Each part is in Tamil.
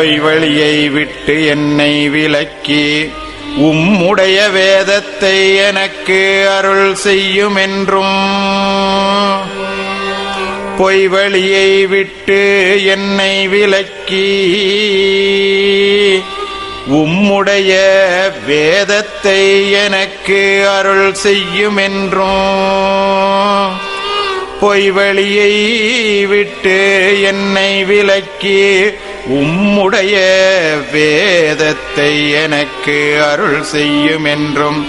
பொய் வழியை விட்டு என்னை விலக்கி உம்முடைய வேதத்தை எனக்கு அருள் செய்யும் என்றும் பொய் வழியை விட்டு என்னை விலக்கி உம்முடைய வேதத்தை எனக்கு அருள் செய்யும் என்றும் பொய் வழியை விட்டு என்னை விலக்கி உம்முடைய வேதத்தை எனக்கு அருள் செய்யும் என்றும்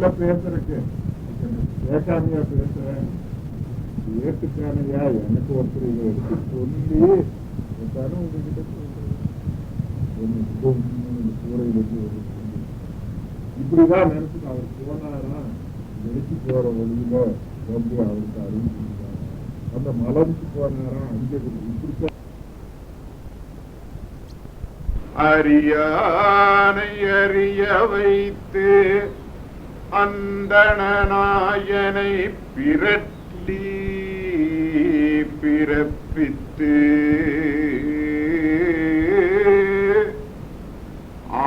கேட்காவல்ல பேசுறதுக்கு. ஏக்காமையா பேசுறேன். ஏற்றுக்கானையா எனக்கு ஒருத்தர் எடுத்து சொல்லி தரம் உங்ககிட்ட சொல்றேன். கூரையில் வச்சு இப்படிதான் நினைச்சு அவர் போனாரா? வெளிச்சு போற வழியில வந்து அவருக்கு அறிவிச்சிருக்காங்க அந்த மலர்ச்சி போனாரா? அங்கே இப்படித்தான். அரியானை அறிய வைத்து அந்தணனாயனை பிரட்டி பிறப்பித்து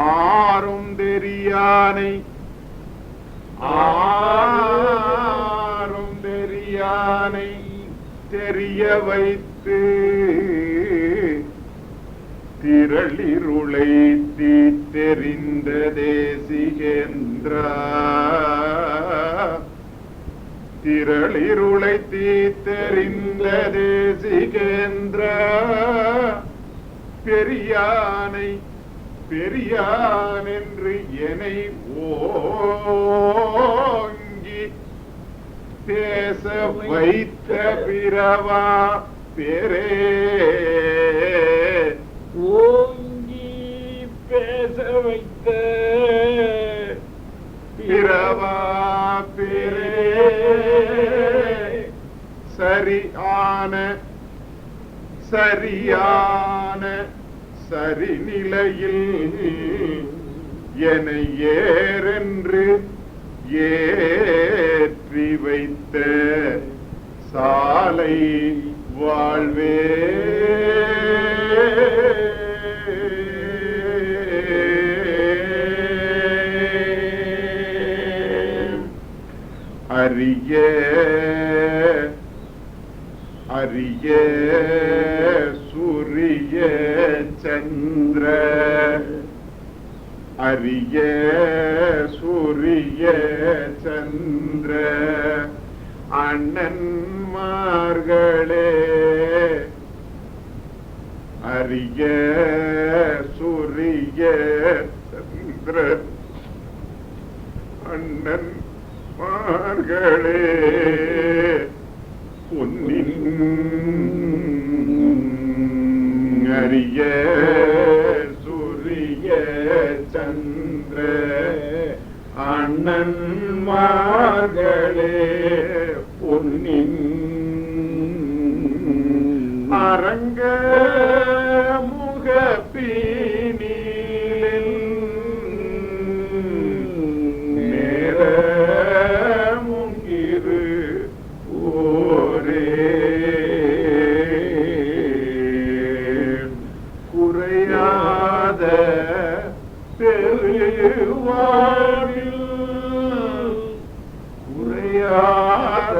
ஆறும் தெரியானை ஆறும் தெரியானை தெரிய வைத்து திரளிருளை தீத்தெறிந்த தேசிகேந்திரா. திரளிருளை தீத்தெறிந்த தேசிகேந்திரா. பெரியானை பெரியான் என்று என்னை ஓங்கி பேச வைத்த பிறவா பெரே. ஓங்கி பேச வைத்த. பிறவா பெரே சரியான சரியான சரிநிலையில் என ஏறென்று ஏற்றி வைத்த சாலை வாழ்வே. அரிய அரிய சூரிய சந்திர. அரிய சூரிய சந்திர. அண்ணன்மார்களே அரிய சூரிய சந்திர. அண்ணன் மார்களே பொன்னின் அரிய சூரிய சந்திர அண்ணன் மார்களே பொன்னின் அரங்க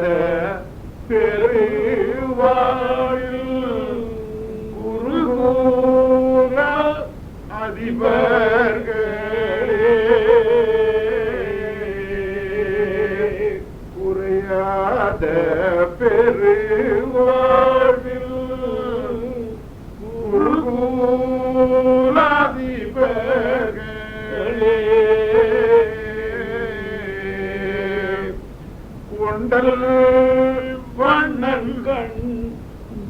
Father. வண்ணங்கண்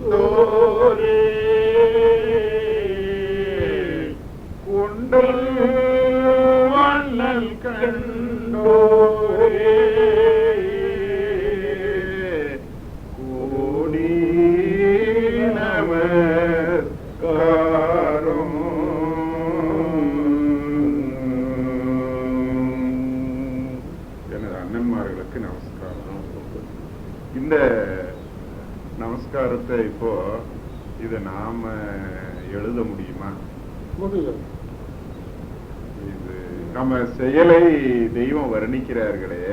தோரே. நமஸ்காரத்தை இப்போ இத நாம எழுத முடியுமா? இது நம்ம செயலை தெய்வம் வர்ணிக்கிறார்களே.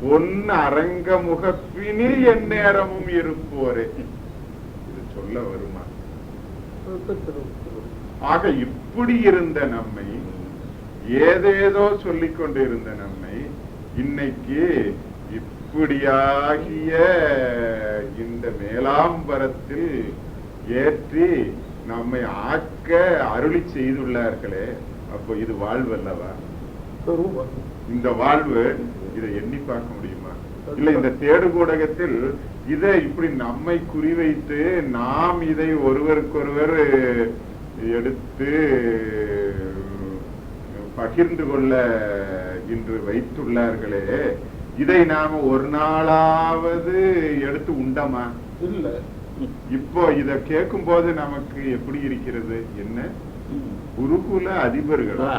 பொன் அரங்க முகப்பினில் என் நேரமும் இருப்போரே. இது சொல்ல வருமா? ஆக இப்படி இருந்த நம்மை ஏதேதோ சொல்லிக் கொண்டிருந்த நம்மை இன்னைக்கு இப்படியாகிய இந்த மேலாம்பரத்தில் ஏற்றி நம்மை ஆக்க அருளி செய்துள்ளார்களே. அப்போ இது வாழ்வு அல்லவா? இந்த வாழ்வு இதை எண்ணி பார்க்க முடியுமா? இல்ல இந்த தேடுகூடகத்தில் இதை இப்படி நம்மை குறிவைத்து நாம் இதை ஒருவருக்கொருவர் எடுத்து பகிர்ந்து கொள்ள இன்று வைத்துள்ளார்களே. இதை நாம ஒரு நாளாவது எடுத்து உண்டமா? இல்ல. இப்போ இத கேட்கும் போது நமக்கு எப்படி இருக்கிறது? என்ன? குருகுல அதிபர்களா?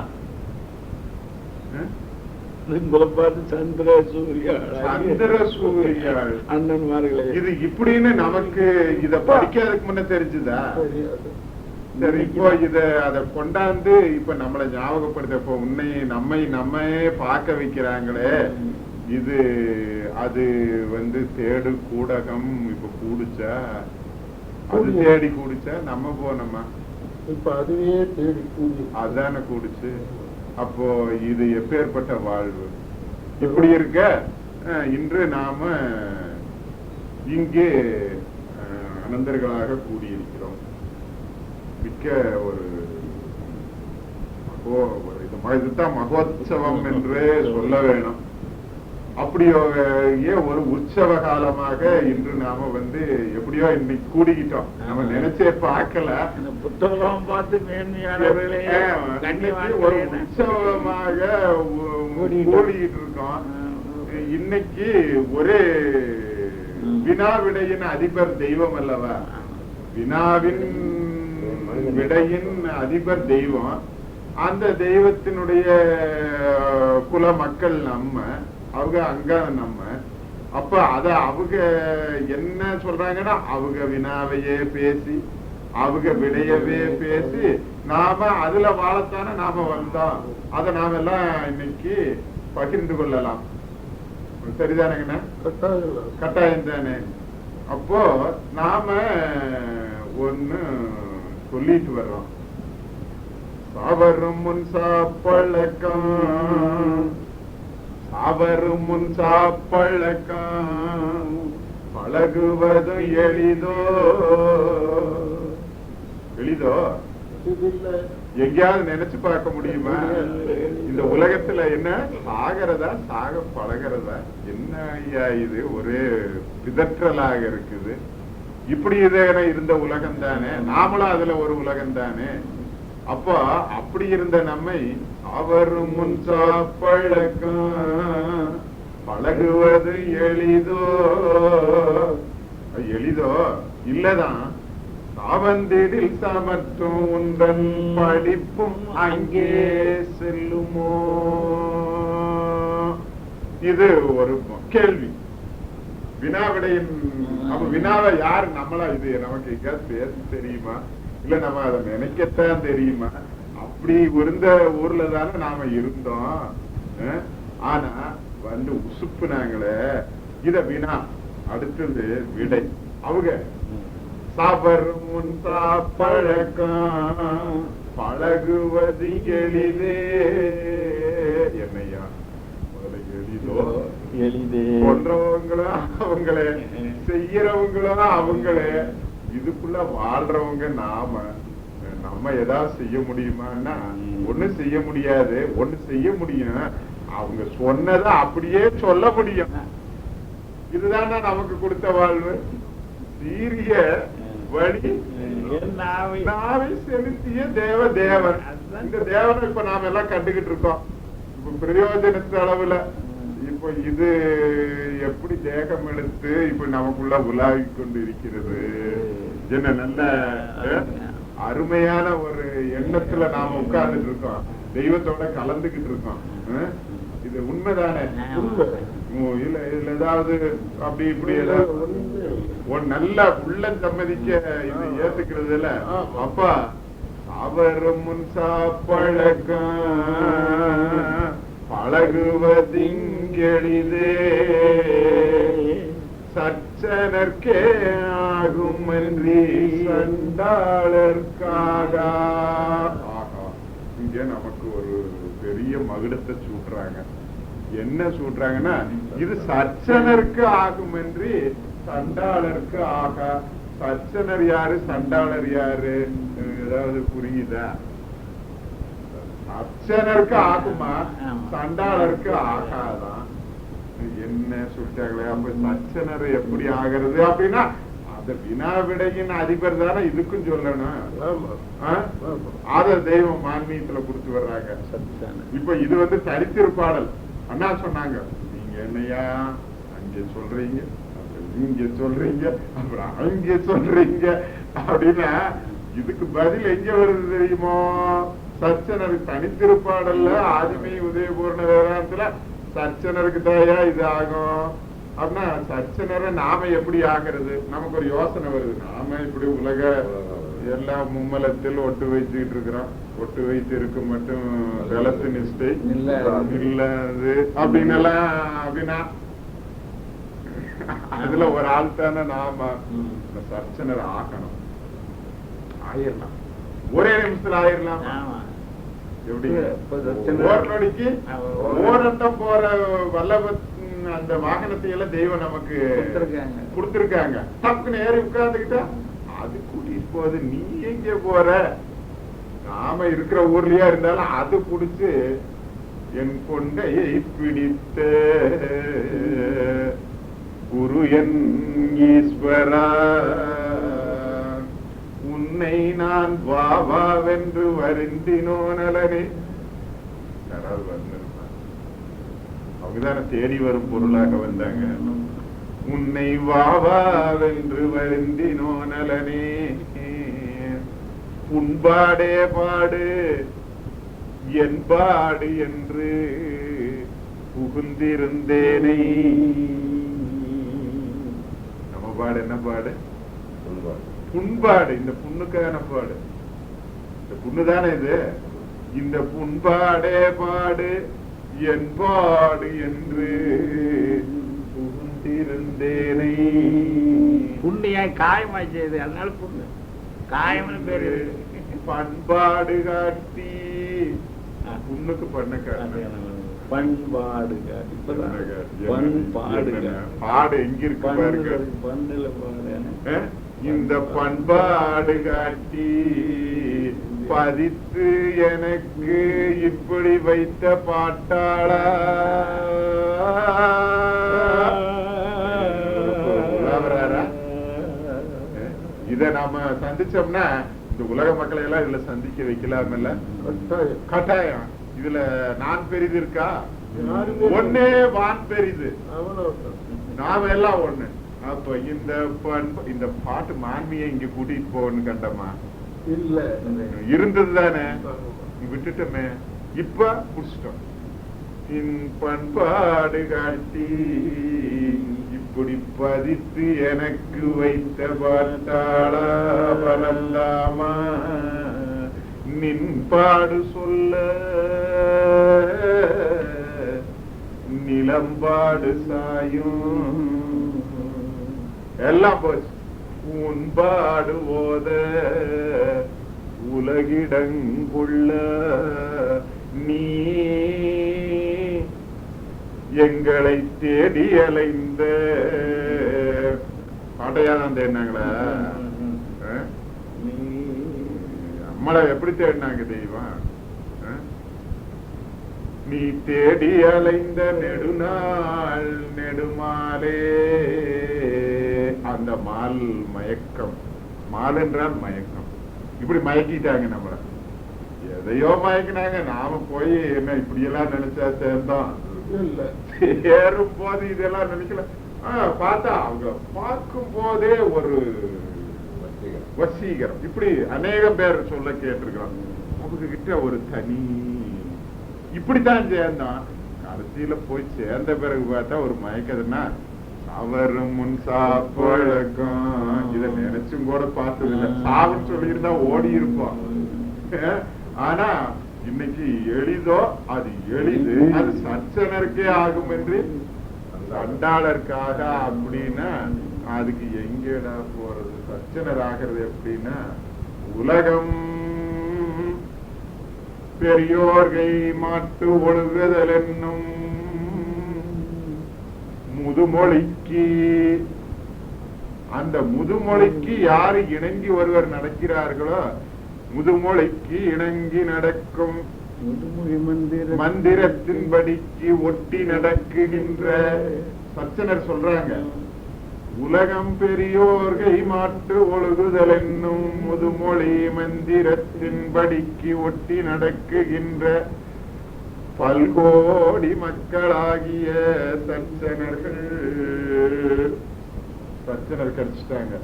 சந்திர சூர்யா சந்திர சூரியாள். அண்ணன்மார்களே. இது இப்படின்னு நமக்கு இத படிக்காததுக்கு முன்ன தெரிஞ்சுதா? சரி இப்போ இத அத கொண்டாந்து இப்ப நம்மள ஞாபகப்படுத்த இப்போ உன்னை நம்மை நம்மையே பார்க்க வைக்கிறாங்களே. இது அது வந்து தேடு கூடகம் இப்ப கூடுச்சா? அது தேடி கூடுச்சா? நம்ம போனோமா? இப்ப அதுவே தேடி கூடி அதானே கூடுச்சு. அப்போ இது எப்பேற்பட்ட வாழ்வு? இப்படி இருக்க இன்று நாம இங்கே அனந்தர்களாக கூடியிருக்கிறோம். மிக்க ஒரு மகோ இதுதான் மகோத்சவம் என்று சொல்ல வேணும். அப்படி ஒரு- ஏன் ஒரு உற்சவ காலமாக இன்று நாம வந்து எப்படியோ இன்னைக்கு கூடிக்கிட்டோம். நம்ம நினைச்சே பார்க்கல. புத்தகம் பார்த்து மேன்மையானவர்களே ஒரு உற்சவமாக. கூடிட்டு இருக்கோம் இன்னைக்கு ஒரே வினாவிடையின் அதிபர் தெய்வம் அல்லவா? வினாவின் விடையின் அதிபர் தெய்வம். அந்த தெய்வத்தினுடைய குல மக்கள் நம்ம. அவங்க அங்கான நம்ம. அப்ப அத அவங்க என்ன சொல்றாங்கன்னா அவங்க வினாவையே பேசி அவங்க விடையவே பேசி நாம அதுல வாழத்தானே நாம வந்தோம். அத நாம எல்லாம் இன்னைக்கு பகிர்ந்து கொள்ளலாம். சரிதானங்கண்ணா? கட்டாயம் கட்டாயம் தானே. அப்போ நாம ஒண்ணு சொல்லிட்டு வர்றோம். சாவரும் முன் சாப்பழக்கம். சாவரும் முன் சாப்பழக்கம் பழகுவதும் எளிதோ? எளிதோ? எங்கேயாவது நினைச்சு பார்க்க முடியுமா? இந்த உலகத்துல என்ன? சாகிறதா? சாக பழகிறதா? என்ன ஐயா இது? ஒரே பிதற்றலாக இருக்குது. இப்படி இதே இருந்த உலகம் தானே நாமளும் அதுல ஒரு உலகம் தானே அப்போ அப்படி இருந்த நம்மை அவர் முன் பழக்கம் பழகுவது எளிதோ? எளிதோ? இல்லதான். சாவந்திடில் சமற்றும் உந்தன் படிப்பும் அங்கே செல்லுமோ? இது ஒரு கேள்வி. வினாவிடையின் அப்ப வினாவை யார் நம்மளா இது நமக்கு எங்கேயாவது பேச தெரியுமா? இல்ல நம்ம அதை நினைக்கத்தான் தெரியுமா? அப்படி இருந்த ஊர்ல தானே நாம இருந்தோம்? ஆனா வந்து உசுப்புனாங்களே இத வினா. அடுத்தது விடை. அவங்க சாபர் முன் பழக்கம் பழகுவது எளிதே. என்னையா? எளிதோ? எளிதே. கொன்றவங்களும் அவங்களே. செய்யறவங்களும் அவங்களே. இதுக்குள்ள வாழ்றவங்க நாம நம்ம ஏதாவது செய்ய முடியுமான்னா ஒண்ணு செய்ய முடியாது ஒண்ணு செய்ய முடியும் அவங்க சொன்னதை அப்படியே சொல்ல முடியும். இதுதானே நமக்கு கொடுத்த வாழ்வு? சீரிய வழி. நாவை செலுத்திய தேவ தேவன். இந்த தேவனை இப்ப நாம எல்லாம் கண்டுகிட்டு இருக்கோம். இப்ப பிரயோஜனத்து அளவுல. இப்ப இது எப்படி தேகம் எடுத்து இப்ப நமக்குள்ள உலாவிக் கொண்டு இருக்கிறது என்ன நல்ல அருமையான ஒரு எண்ணத்துல நாம உட்கார்ந்துட்டு இருக்கோம். தெய்வத்தோட கலந்துகிட்டு இருக்கோம். இது உண்மைதானே? இல்ல இதுல ஏதாவது அப்படி இப்படி ஏதாவது ஒரு நல்ல உள்ளம் சம்மதிக்க இது ஏத்துக்கிறதுல ஆமா. அப்பா அவரும் முன் சாப்பழக்கம். பழகுவதிங்கெளிதே. சச்சனர்க்கே ஆகும் அன்றி சண்டாளர்க்காக ஆகா, நமக்கு ஒரு பெரிய மகுடத்தை சூட்டுறாங்க. என்ன சூட்டுறாங்கன்னா இது சச்சனருக்கு ஆகும் என்று சண்டாளருக்கு ஆகா. சச்சனர் யாரு? சண்டாளர் யாரு? ஏதாவது புரியுதா? சச்சனருக்கு ஆகுமா? ஆமா. சண்டாளருக்கு ஆகாதான் என்ன சொல்லிட்டாங்களே அப்ப சச்சனர் எப்படி ஆகிறது அப்படின்னா அந்த வினாவிடையின் அதிபர் தானே இதுக்கும் சொல்லணும். அத தெய்வம் மான்மீகத்துல கொடுத்து வர்றாங்க. இப்ப இது வந்து சரித்திருப்பாடல் அண்ணா சொன்னாங்க நீங்க என்னையா அங்க சொல்றீங்க? இங்க சொல்றீங்க? அப்புறம் அங்க சொல்றீங்க? அப்படின்னா இதுக்கு பதில் எங்க வருது தெரியுமோ? சர்ச்சனர் தனித்திருப்பாடல்ல ஆதிமை உதயபூர்ண வேதாந்தத்துல சர்ச்சனருக்கு தாயா இது ஆகும். அப்படின்னா சர்ச்சனரை நாம எப்படி ஆகிறது? நமக்கு ஒரு யோசனை வருது. நாம இப்படி உலக எல்லா மும்மலத்தில் ஒட்டு வச்சுக்கிட்டு இருக்கிறோம். ஒட்டு வைத்து இருக்க மட்டும் வெளத்து நிஷ்டை இல்ல. அப்படின்னு எல்லாம் அப்படின்னா அதுல ஒரு ஆள் தானே நாம. சர்ச்சனர் ஆகணும். ஆயிரலாம். ஒரே நிமிஷத்துல ஆயிரலாம்? அவ- ஓரண்டம் போற வல்லப அந்த வாகனத்தை எல்லாம் தெய்வம் நமக்கு கொடுத்திருக்காங்க. கொடுத்திருக்காங்க. டக்குன்னு ஏறி உட்கார்ந்துக்கிட்டா அது கூட்டிட்டு போகுது நீ எங்க போற? நாம இருக்கிற ஊர்லயா இருந்தாலும் அது புடிச்சு என் கொண்டையை பிடித்த குரு என் ஈஸ்வரா. உன்னை நான் வாவாவென்று வருந்தினோ நலனே. யாராவது வந்திருப்பாங்க அவங்கதான தேடி வரும் பொருளாக வந்தாங்க. உன்னை வாவாவென்று வருந்தினோ நலனே. உன்பாடே பாடு என்பாடு என்று புகுந்திருந்தேனை. நம்ம பாடு என்ன பாடு? புண்பாடு இந்த புண்ணுக்கான பாடு. இந்த புண்ணு தானே இது? இந்த புண்பாடே பாடு என் பாடு என்று புகுந்திருந்தேனை. புண்ணியா காயமா செய்யுது அதனால புண்ணு. காயம்னு பேரு. பண்பாடு காட்டி புண்ணுக்கு பண்ண காட்டு பண்பாடு இப்பதான். பண்பாடு பாடு எங்க இருக்கு பாருங்க. பண்ணுல பாடு. இந்த பண்பாடு காட்டி பதித்து எனக்கு இப்படி வைத்த பாட்டாளா? இத நாம சந்திச்சோம்னா இந்த உலக மக்களை எல்லாம் இதுல சந்திக்க வைக்கலாம்ல கட்டாயம். இதுல நான் பெரிது இருக்கா? ஒன்னே வான் பெரிது. நாம எல்லாம் ஒண்ணு. அப்ப இந்த பண்பு இந்த பாட்டு மான்மியை இங்க கூட்டிட்டு போகணும்னு கண்டமா இல்ல. இருந்தது தானே. விட்டுட்டோமே. இப்ப புடிச்சிட்டோம். இன் பண்பாடு காட்டி இப்படி பதித்து எனக்கு வைத்த பாட்டாளா பலந்தாமா நின் பாடு சொல்ல. நிலம்பாடு சாயும். எல்லாம் போச்சு. உன்பாடு ஓத உலகிடங்குள்ள நீ. எங்களை தேடி அலைந்த. பாட்டையாதான் தேடினாங்களா? ஆ? நம்மளை எப்படி தேடினாங்க தெய்வம்? நீ தேடி அலைந்த நெடுநாள் நெடுமாலே. அந்த மால் மயக்கம். மால் என்றால் மயக்கம். இப்படி மயக்கிட்டாங்க நம்மள. எதையோ மயக்கினாங்க. நாம போய் என்ன இப்படி எல்லாம் நினைச்சா சேர்ந்தோம் இல்ல. சேரும் போது இதெல்லாம் நினைக்கல. பார்த்தா அவங்க பார்க்கும் போதே ஒரு வசீகரம். இப்படி அநேகம் பேர் சொல்ல கேட்டிருக்கிறோம் அவங்க கிட்ட ஒரு தனி இப்படித்தான் சேர்ந்தான். கடைசியில போய் சேர்ந்த பிறகு பார்த்தா ஒரு மயக்கதுன்னா அவரும் முன் சாப்பழக்கம். இத நினைச்சும் கூட பார்த்தது இல்ல சாவுன்னு சொல்லியிருந்தா ஓடி இருப்போம் ஆனா இன்னைக்கு எளிதோ அது எளிது. அது சச்சனருக்கே ஆகும் என்று சண்டாளருக்காக அப்படின்னா அதுக்கு எங்கடா போறது? சச்சனர் ஆகிறது எப்படின்னா உலகம் பெரியோர்கை மாட்டு ஒழுகுதல் என்னும் முதுமொழிக்கு. அந்த முதுமொழிக்கு யாரு இணங்கி ஒருவர் நடக்கிறார்களோ முதுமொழிக்கு இணங்கி நடக்கும். முதுமொழி மந்திர மந்திரத்தின்படிக்கு ஒட்டி நடக்குகின்ற சச்சனர் சொல்றாங்க. உலகம் பெரியோர்கை மாற்று ஒழுகுதல் என்னும் முதுமொழி மந்திரத்தின்படிக்கு ஒட்டி நடக்குகின்ற பல்கோடி மக்களாகிய சச்சனர்கள் சச்சனர் கடிச்சிட்டாங்க.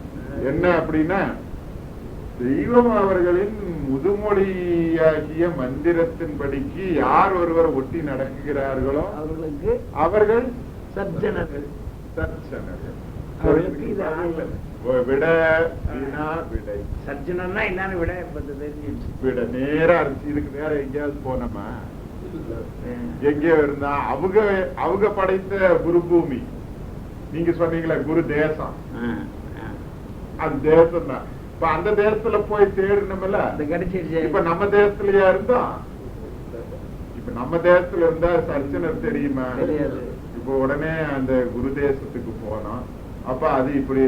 என்ன அப்படின்னா தெய்வம் அவர்களின் முதுமொழியாகிய மந்திரத்தின்படிக்கு யார் ஒருவர் ஒட்டி நடக்குகிறார்களோ அவர்களுக்கு அவர்கள் இது ஆங்கிலம். விட வினா விடை. சர்ஜனா என்னன்னு விட இப்ப தெரிஞ்சிச்சு விட நேரா இருந்துச்சு. இதுக்கு வேற எங்கேயாவது போனோமா? எங்கேயோ இருந்தா அவங்க அவங்க படைத்த குரு பூமி நீங்க சொன்னீங்களே குரு தேசம். அது தேசம் தான். இப்ப அந்த தேசத்துல போய் தேடணும்ல இப்ப நம்ம தேசத்துலயா இருந்தோம் இப்ப நம்ம தேசத்துல இருந்தா சர்ச்சனர் தெரியுமா. இப்ப உடனே அந்த குரு தேசத்துக்கு போனோம் அப்ப அது இப்படி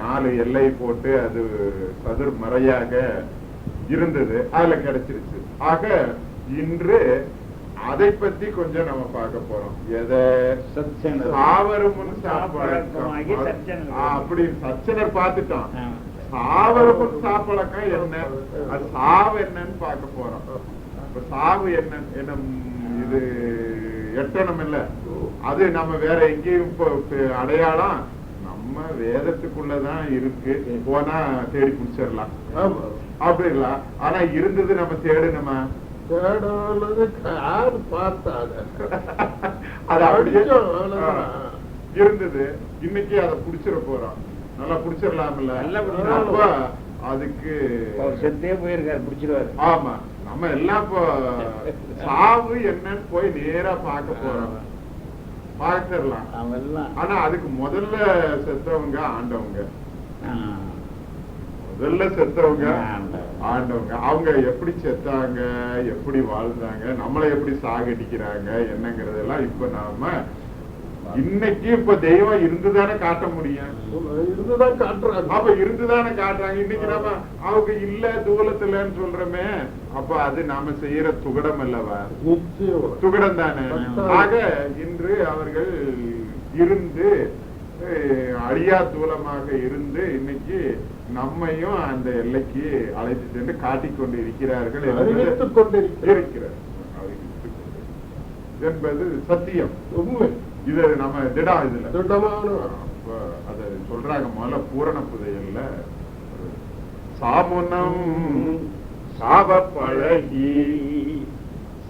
நாலு எல்லை போட்டு அது சதுர் மறையாக இருந்தது. அதுல கிடைச்சிருச்சு. ஆக இன்று அதை பத்தி கொஞ்சம் நம்ம பார்க்க போறோம். எதை? சத்சனர். சாவரும் முன் சாப்பழக்கமாகி சாப்பழக்கம். அப்படி சச்சனர் பார்த்துட்டோம் ஆ. சாவரும் முன் சாப்பழக்கம் என்ன? அது சாவு என்னன்னு பார்க்க போறோம். இப்ப சாவு என்ன? என்ன இது எட்டணும் இல்ல. அது நம்ம வேற எங்கேயும் அடையாளம். நம்ம வேதத்துக்குள்ளதான் இருக்கு. போனா தேடி பிடிச்சிடலாம். அப்படிங்களா? ஆனா இருந்தது நம்ம தேடணுமா யாரு பார்த்தாங்க? அது அப்படியே இருந்தது. இன்னைக்கு அதை புடிச்சிட போறோம். நல்லா புடிச்சிடலாம்ல? நல்லா புடிச்சிடலாம். அப்ப அதுக்கு செத்தே போயிருக்காரு பிடிச்சிருவாரு. ஆமா. நம்ம எல்லாம் இப்போ சாவு என்னன்னு போய் நேரா பார்க்க போறோம். பார்த்துடலாம். அவன் எல்லாம் ஆனா அதுக்கு முதல்ல செத்தவங்க ஆண்டவங்க. முதல்ல செத்தவங்க ஆண்டவங்க. அவங்க எப்படி செத்தாங்க எப்படி வாழ்ந்தாங்க நம்மளை எப்படி சாகடிக்கிறாங்க என்னங்கறதெல்லாம் இப்ப நாம இன்னைக்கு இப்ப தெய்வம் இருந்துதானே காட்ட முடியும்? இருந்துதான் காட்டுறாங்க. அப்ப இருந்துதானே காட்டுறாங்க. இன்னைக்கு நம்ம அவங்க இல்ல தூலத்துலன்னு சொல்றோமே அப்ப அது நாம செய்யற துகடம் அல்லவா? துகடம் தானே. ஆக இன்று அவர்கள் இருந்து அழியா தூலமாக இருந்து இன்னைக்கு நம்மையும் அந்த எல்லைக்கு அழைத்து சென்று காட்டிக் கொண்டு இருக்கிறார்கள் என்பது- அறிவித்துக் கொண்டிருக்கிறார். சத்தியம். உண்மை. இது நம்ம திடம் இதுல. திடமான அத சொல்றாங்க. முதல்ல பூரண புதையல்ல. சாமுனம் சாப பழகி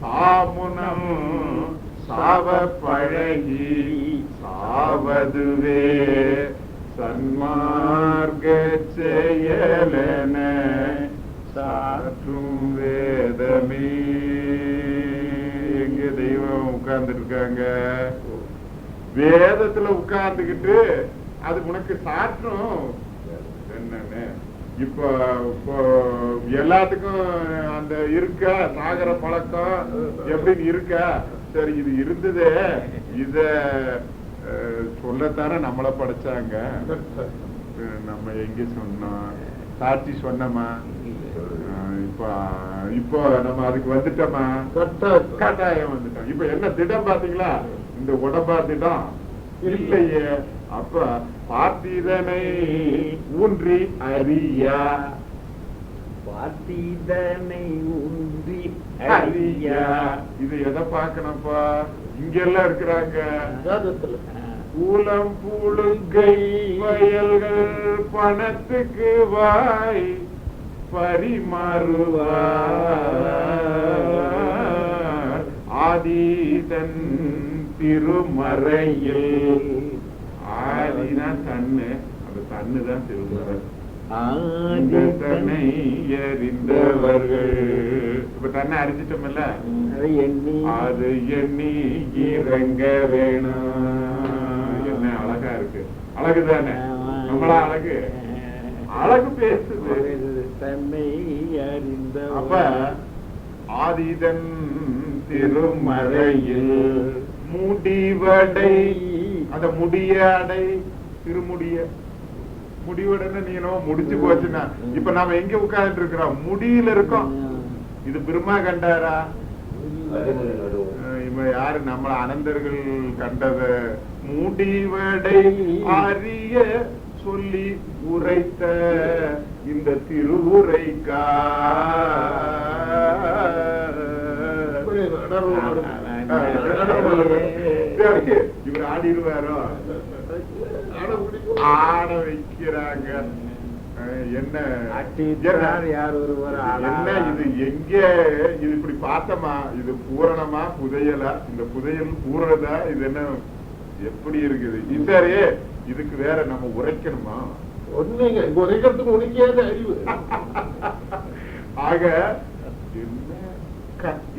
சாமுனம் சாவ பழகி சாவதுவே. சன்மார்க்க செயலன சாற்றும் வேதமே. எங்க தெய்வம் உட்கார்ந்துட்டு இருக்காங்க வேதத்துல உட்கார்ந்துகிட்டு அது உனக்கு சாற்றும். என்னன்னு? இப்போ இப்போ எல்லாத்துக்கும் அந்த இருக்க? சாகர பழக்கம்? எப்படின்னு இருக்க? சரி இது இருந்ததே. இத சொல்லத்தானே நம்மள படைச்சாங்க. நம்ம எங்க சொன்னோம்? சாட்சி சொன்னோமா? இப்போ இப்போ நம்ம அதுக்கு வந்துட்டோமா? கட்டாயம். வந்துட்டோம். இப்ப என்ன திடம் பாத்தீங்களா இந்த உடம்பா திடம் இல்லையே. அப்ப பார்த்தீதனை ஊன்றி அறியா. பார்த்தீதனை உந்தி இது எதை பார்க்கணும்ப்பா? இங்க எல்லாம் இருக்கிறாங்க கூலம் புழுங்கை வயல்கள் பணத்துக்கு வாய் பரிமாறுவார். ஆதிதன் திருமறையில் ஆதினா தன்னு. அந்த தன்னு தான் திருமறை. இந்த தன்னை அறிந்தவர்கள் இப்ப தன்னை அறிஞ்சிட்டோம்ல? அதை எண்ணி. அது எண்ணி இறங்க வேணும். என்ன அழகா இருக்கு. அழகுதானே நம்மளா அழகு. அழகு பேசுது. தன்னை அறிந்த அப்ப ஆதிதன் திருமறையில் முடிவடை. அந்த முடிய அடை திருமுடிய. முடிவடைன்னு நீ என்னவோ முடிச்சு போச்சுன்னா இப்ப நாம எங்க உட்கார்ந்து இருக்கிறோம் முடியில இருக்கோம். இது பிரம்மா கண்டாரா இவன் யாரு? நம்மள அனந்தர்கள் கண்டத முடிவடை அறிய சொல்லி உரைத்த இந்த திருவுரைக்கா. இவர் ஆடிடுவாரோ ஆட முடியும். வைக்கிறாங்க என்ன? யார் ஒருவர் என்ன இது? எங்க? இது இப்படி பார்த்தமா? இது பூரணமா புதையலா? இந்த புதையல் பூரணதா? இது என்ன? எப்படி இருக்குது? சரி இதுக்கு வேற நம்ம உரைக்கணுமா? ஒண்ணுங்க உரைக்கிறதுக்கு உனக்கேது அறிவு. ஆக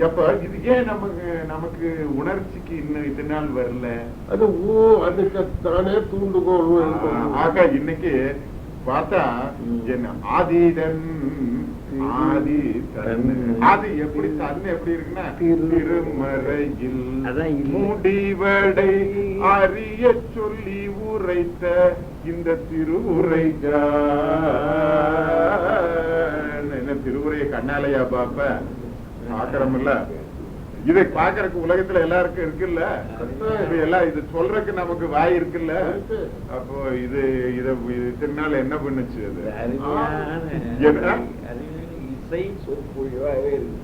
அப்ப இது ஏன் நமக்கு நமக்கு உணர்ச்சிக்கு இன்னும் இது நாள் வரல? அது ஊ அதுக்கு தானே தூண்டுகோல் ஆஹ், ஆக இன்னைக்கு பார்த்தா என்ன ஆதிதன் ஆதி தன் ஆதி எப்படி தன் எப்படி இருக்குன்னா திருமறையில். முடிவடை அறிய சொல்லி உரைத்த இந்த திருவுரைகா. என்ன திருவுரையை கண்ணாலையா பாப்ப பாக்குறோம்ல இதை பாக்குறதுக்கு உலகத்துல எல்லாருக்கும் இருக்குல்ல? இது எல்லாம் இது சொல்றதுக்கு நமக்கு வாய் இருக்குல்ல? அப்போ இது இத திருநாள் என்ன பண்ணுச்சு அது?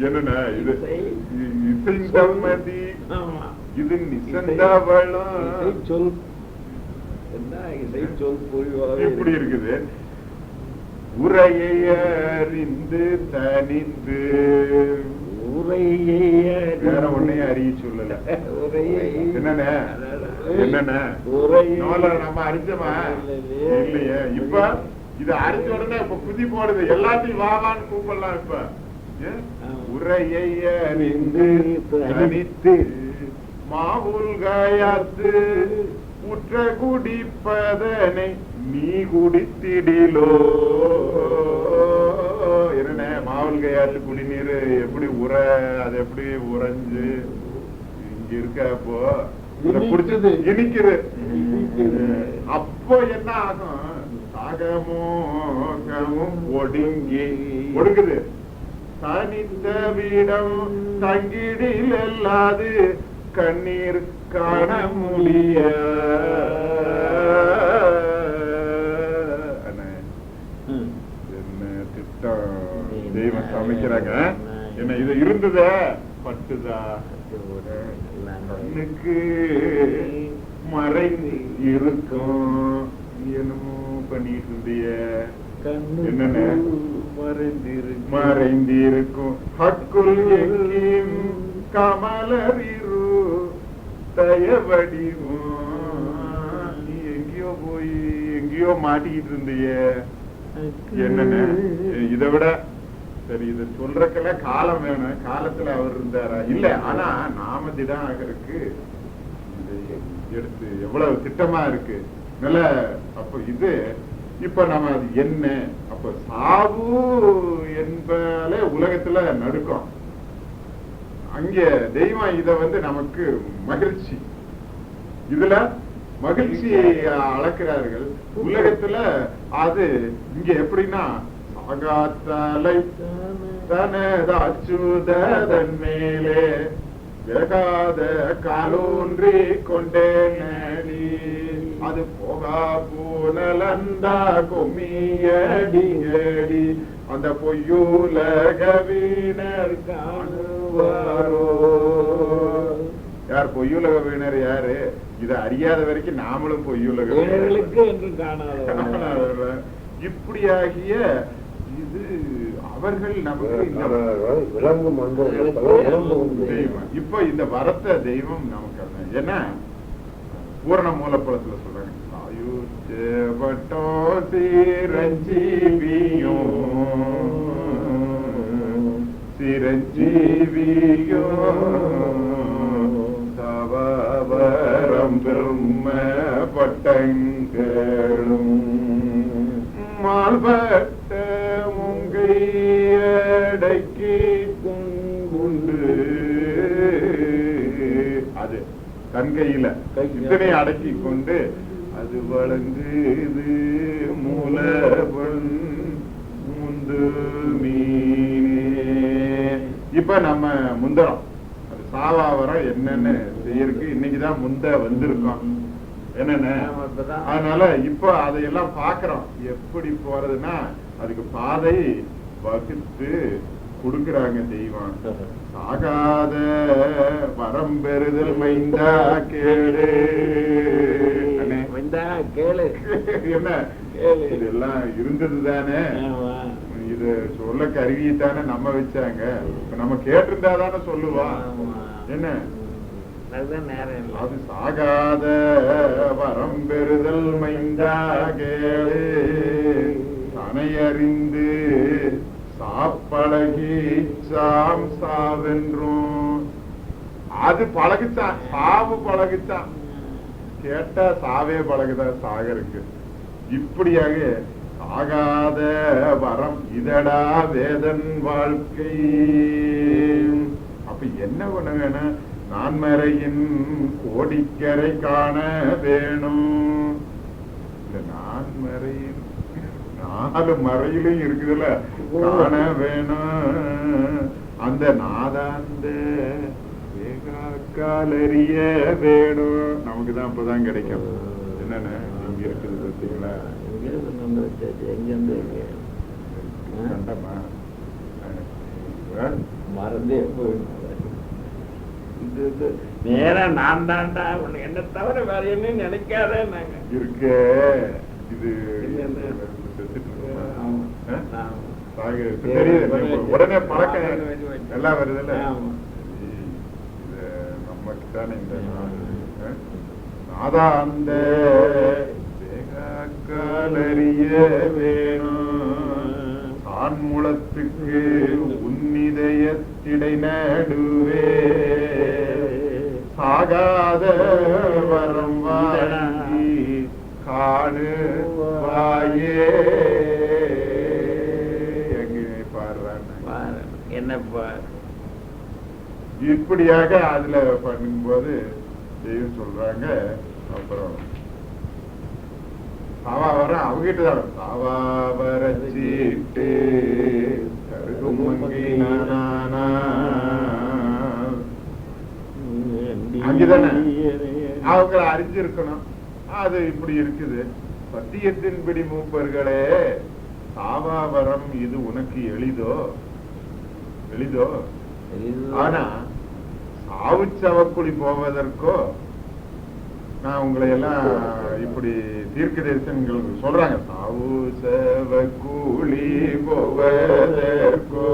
என்னன்னா இது? இசை. இது நிசந்தவளும். சொல். இப்படி இருக்குது? உரையை அறிந்து தனிந்து. வேற ஒன்னையும் அறிய சொல்லல. உரையை. நோல நம்ம அறிஞ்சோமா இல்லையே. இப்ப இது அறிஞ்ச உடனே இப்ப குதி போடுது. எல்லாத்தையும் வாவான்னு கூப்பிடலாம் இப்ப. உரையை அறிந்து தனித்து மாவுல்காயாத்து உற்ற குடிப்பதனை நீ குடித்திடிலோ. என்ன மாவுல்காயாத்து குடிநீர் எப்படி உர அது எப்படி உறைஞ்சு இங்க இருக்கப்போ இத குடிச்சது இனிக்குது. அப்போ என்ன ஆகும்? சாகமோகமும் ஒடுங்கி. ஒடுங்குது. தனித்த வீடம் தங்கிடில் அல்லாது கண்ணீர் காண முடிய இருந்ததே? பட்டுதா? கண்ணுக்கு மறைந்து இருக்கும். என்னமோ பண்ணிட்டு இருந்திய? என்னண்ணே? மறைந்திருக்கு மறைந்திருக்கும். ஹக்குல் எங்கேயும் கமலரிரு தயவடிவும். நீ எங்கேயோ போய் எங்கேயோ மாட்டிக்கிட்டு இருந்திய? என்னன்னு? இதை விட சரி இத சொல்றதுக்கெல்லாம் காலம் வேணும். காலத்துல அவர் இருந்தாரா? இல்ல ஆனா நாம திடம் ஆகிறதுக்கு எடுத்து எவ்வளவு திட்டமா இருக்கு. நல்ல அப்ப இது இப்ப நம்ம அது என்ன? அப்ப சாவு என்பாலே உலகத்துல நடுக்கம். அங்க தெய்வம் இத வந்து நமக்கு மகிழ்ச்சி. இதுல மகிழ்ச்சியை அளக்கிறார்கள். உலகத்துல அது இங்க எப்படின்னா சாகாத்தலை தனதாச்சுதன் மேலே விலகாத காலூன்றி கொண்டேன் அது போகா பூனலந்தா கொம்மியடியடி அந்த பொய்யுலகவினர் காணுவாரோ? யார் பொய்யுலக வீணர் யாரு? இதை அறியாத வரைக்கும் நாமளும் பொய்யுலக என்று காணாத இப்படியாகிய அவர்கள் நமக்கு விலங்கு. இப்ப இந்த வரத்த தெய்வம் நமக்கு. ஏன்னா பூரண மூலப்பழத்துல சொல்றாங்க ஆயுச்சேபட்டோ சிரஞ்சீவியோ சிரஞ்சீவியோ சவரம் பெரும பட்டங்களும் மால்பட்ட தன் கையில இத்தனை அடக்கி கொண்டு அது வழங்குது மூலவன் முந்து மீனே. இப்ப நம்ம முந்தரம் அது சாவாவரம் என்னன்னு செய்யறதுக்கு இன்னைக்குதான் முந்த வந்திருக்கோம். என்னென்ன. அதனால இப்ப அதையெல்லாம் பாக்குறோம். எப்படி போறதுன்னா அதுக்கு பாதை வகுத்து கொடுக்கறாங்க தெய்வம். சாகாத வரம் பெறுதல் மைந்தா. வந்தா கேளு என்ன கேளு. இதெல்லாம் இருந்தது தானே. இது சொல்ல கருவியை தானே நம்ம வச்சாங்க நம்ம கேட்டிருந்தா தானே சொல்லுவா. என்ன. அது சாகாத வரம் பெறுதல் மைந்தா கேளு தனையறிந்து பழகி சாம் சாவென்றும். அது பழகுச்சான் சாவு பழகுச்சான் கேட்டா சாவே பழகுதான் சாகருக்கு. இப்படியாக சாகாத வரம் இதடா வேதன் வாழ்க்கை. அப்ப என்ன பண்ண வேணும் நான்மறையின் கோடிக்கரை காண வேணும். இந்த நான்மறையின் நாலு மறையிலும் இருக்குதுல்ல. காண வேணும் அந்த நாதாந்த வேகாக்காலறிய வேணும். நமக்கு தான் அப்பதான் கிடைக்கும். என்னன்னு? இங்க இருக்குது பார்த்தீங்களா? கண்டமா மறந்தே போயிடும் இது இது நேரா நான் தான்டா. உன்னை என்ன தவிர வேற என்ன நினைக்காத நாங்க. இருக்க. இது உடனே பழக்கம் எல்லாம் வருதுல்ல? நமக்கு தானே இந்த? நாதாந்த வேகாக்காலறிய வேணும். ஆண்முளத்துக்கு உன்னிதயத்திடை நடுவே. சாகாத வரம் வாங்கி காடு வாயே. என்ன இப்படியாக அதுல பண்ணும்போது தெய்வம் சொல்றாங்க அப்புறம் சாவாவர அவகிட்ட தான் சீட்டு அங்கதானே? அவங்கள அறிஞ்சிருக்கணும். அது இப்படி இருக்குது. சத்தியத்தின்படி மூப்பர்களே சாவாவரம் இது உனக்கு எளிதோ? எளிதோ? ஆனா சாவு சவக்குழி போவதற்கோ நான் உங்களை எல்லாம் இப்படி தீர்க்க தரிசனங்கள் சொல்றாங்க. சாவு சவக்குழி போவதற்கோ.